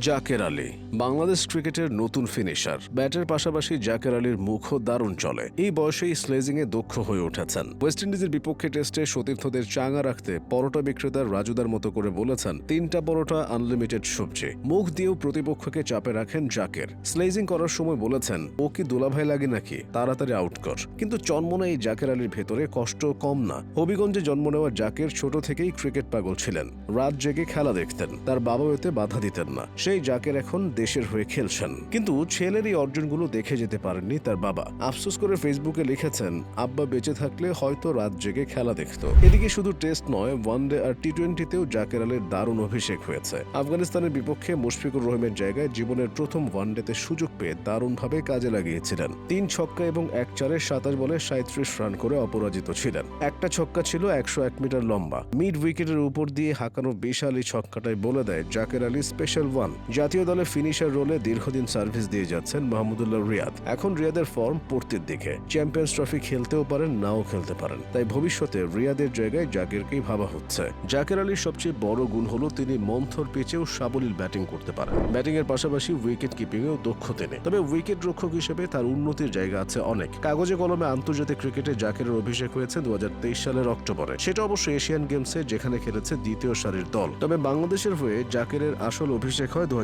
জাকের আলী, বাংলাদেশ ক্রিকেটের নতুন ফিনিশার ব্যাটের পাশাপাশি জাকের আলীর মুখও দারুণ চলে। এই বয়সেই স্লেজিং এ দক্ষ হয়ে উঠেছেন। ওয়েস্ট ইন্ডিজের বিপক্ষে টেস্টে সতীর্থদের চাঙা রাখতে পরোটা বিক্রেতার রাজুদার মতো করে বলেছেন, তিনটা পরোটা আনলিমিটেড সবজি। মুখ দিয়েও প্রতিপক্ষকে চাপে রাখেন জাকের। স্লেজিং করার সময় বলেছেন, ও কি দোলাভাই লাগে নাকি? তাড়াতাড়ি আউট কর। কিন্তু চন্মনা এই জাকের আলীর ভেতরে কষ্ট কম না। হবিগঞ্জে জন্ম নেওয়া জাকের ছোট থেকেই ক্রিকেট পাগল ছিলেন। রাত জেগে খেলা দেখতেন। তার বাবা এতে বাধা দিতেন না। সেই জাকের এখন দেশের হয়ে খেলছেন। কিন্তু ছেলের এই অর্জনগুলো দেখে যেতে পারেননি তার বাবা। আফসোস করে ফেসবুকে লিখেছেন, আব্বা বেঁচে থাকলে হয়তো রাত জেগে খেলা দেখত। এদিকে শুধু টেস্ট নয় ওয়ানডে আর টি টোয়েন্টিতেও জাকের আলীর দারুণ অভিষেক হয়েছে। আফগানিস্তানের বিপক্ষে মুশফিকুর রহিমের জায়গায় জীবনের প্রথম ওয়ান ওয়ানডেতে সুযোগ পেয়ে দারুণভাবে কাজে লাগিয়েছিলেন। তিন ছক্কা এবং এক চারে সাতাশ বলে সাঁত্রিশ রান করে অপরাজিত ছিলেন। একটা ছক্কা ছিল একশো এক মিটার লম্বা। মিড উইকেটের উপর দিয়ে হাঁকানো বিশাল এই ছক্কাটাই বলে দেয় জাকের আলী স্পেশাল ওয়ান। জাতীয় দলে ফিনিশার রোলে দীর্ঘদিন সার্ভিস দিয়ে যাচ্ছেন মাহমুদুল্লাহ রিয়াদ। এখন রিয়াদের ফর্ম পড়তির দিকে। চ্যাম্পিয়ন্স ট্রফি খেলতেও পারেন, নাও খেলতে পারেন। তাই ভবিষ্যতে রিয়াদের জায়গায় জাকেরকেই ভাবা হচ্ছে। জাকের আলীর সবচেয়ে বড় গুণ হলো তিনি মন্থর পিচেও সাবলীল ব্যাটিং করতে পারেন। ব্যাটিং এর পাশাপাশি উইকেট কিপিং এও দক্ষ তিনি। তবে উইকেট রক্ষক হিসেবে তার উন্নতির জায়গা আছে অনেক। কাগজে কলমে আন্তর্জাতিক ক্রিকেটে জাকেরের অভিষেক হয়েছে দু হাজার তেইশ সালের অক্টোবরে। সেটা অবশ্য এশিয়ান গেমসে যেখানে খেলেছে দ্বিতীয় সারির দল। তবে বাংলাদেশের হয়ে জাকেরের আসল অভিষেক হয় দু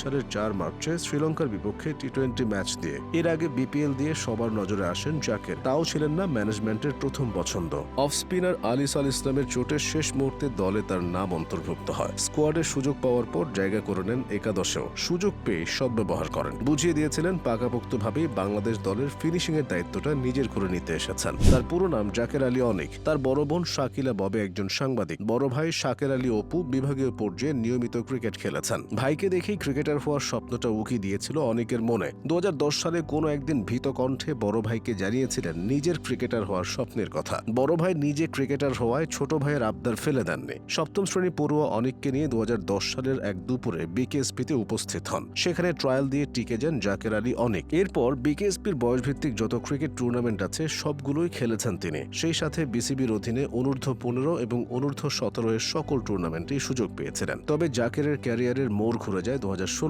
সালের চার মার্চে শ্রীলঙ্কার বিপক্ষে টি টোয়েন্টি ম্যাচ দিয়ে। এর আগে বিপিএল দিয়ে সবার নজরে আসেন জাকের। তাও ছিলেন না ম্যানেজমেন্টের প্রথম পছন্দ। অফ স্পিনার আলিস আল ইসলামের চোটের শেষ মুহূর্তে দলে তার নাম অন্তর্ভুক্ত হয়। স্কোয়াডের সুযোগ পাওয়ার পর জায়গা করে নেন একাদশেও। সুযোগ পেয়ে সদ্ব্যবহার করেন। বুঝিয়ে দিয়েছিলেন পাকাপোক্তভাবে বাংলাদেশ দলের ফিনিশিং এর দায়িত্বটা নিজের করে নিতে এসেছেন। তার পুরো নাম জাকের আলী অনেক। তার বড় বোন শাকিলা ববে একজন সাংবাদিক। বড় ভাই শাকের আলী অপু বিভাগীয় পর্যায়ে নিয়মিত ক্রিকেট খেলেছেন। ভাইকে দেখেই ক্রিকেটার হওয়ার স্বপ্নটা উকি দিয়েছিল অনেকের মনে। দু হাজার দশ সালে কোনো একদিন ভীত কণ্ঠে বড় ভাইকে জানিয়েছিলেন নিজের ক্রিকেটার হওয়ার স্বপ্নের কথা। বড় ভাই নিজে ক্রিকেটার হওয়ায় ছোট ভাইয়ের আবদার ফেলে দেননি। সপ্তম শ্রেণি পড়ুয়া অনেককে নিয়ে দু সালের এক দুপুরে বিকেএসপিতে উপস্থিত হন। সেখানে ট্রায়াল দিয়ে টিকে যান জাকের আলী অনেক। এরপর বিকেএসপির বয়সভিত্তিক যত ক্রিকেট টুর্নামেন্ট আছে, সবগুলোই খেলেছেন তিনি। সেই সাথে বিসিবির অধীনে অনূর্ধ্ব পনেরো এবং অনূর্ধ্ব সতেরো এর সকল টুর্নামেন্টেই সুযোগ পেয়েছিলেন। তবে জাকেরের ক্যারিয়ারের মোড় ঘুরে যায় দু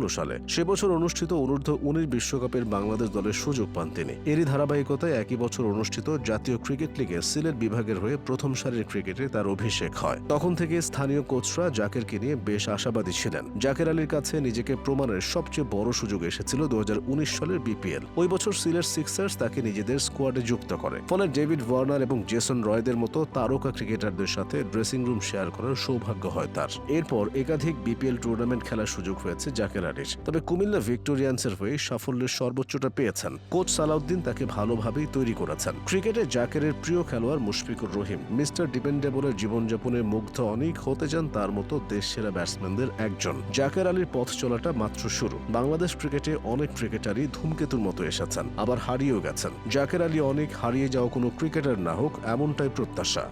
সালে। সে বছর অনুষ্ঠিত অনূর্ধ্ব উনিশ বিশ্বকাপের বাংলাদেশ দলের সুযোগ পান তিনি। এরই ধারাবাহিকতায় একই বছর অনুষ্ঠিত জাতীয় ক্রিকেট লিগে সিলেট বিভাগের হয়ে প্রথম সারির ক্রিকেটে তার অভিষেক হয়। তখন থেকে স্থানীয় কোচরা জাকেরকে নিয়ে বেশ আশাবাদী ছিলেন। জাকের আলীর কাছে নিজেকে প্রমাণের সবচেয়ে বড় সুযোগ এসেছিল দু হাজার উনিশ সালের বিপিএল। ওই বছর সিলেট সিক্সার্স তাকে নিজেদের স্কোয়াডে যুক্ত করে। ফলে ডেভিড ওয়ার্নার এবং জেসন রয়দের মতো তারকা ক্রিকেটারদের সাথে ড্রেসিং রুম শেয়ার করার সৌভাগ্য হয় তার। এরপর একাধিক বিপিএল টুর্নামেন্ট খেলার সুযোগ হয়েছে জাকের আলীর। তবে কুমিল্লা ভিক্টোরিয়ান্সের হয়ে সাফল্যের সর্বোচ্চটা পেয়েছেন। কোচ সালাউদ্দিন তাকে ভালোভাবেই তৈরি করেছেন। ক্রিকেটে জাকেরের প্রিয় খেলোয়াড় মুশফিকুর রহিম। মিস্টার ডিপেন্ডেবলের জীবনযাপনে মুগ্ধ অনেক হতে চান তার মতো দেশ সেরা ব্যাটসম্যানদের একজন। জাকের আলীর পথ চলাটা মাত্র শুরু। বাংলাদেশ ক্রিকেটে অনেক ক্রিকেটারই ধূমকেতুর মতো এসেছেন, আবার হারিয়েও গেছেন। জাকের আলী অনেক হারিয়ে যাওয়া কোনো ক্রিকেটার না হোক, এমনটাই প্রত্যাশা।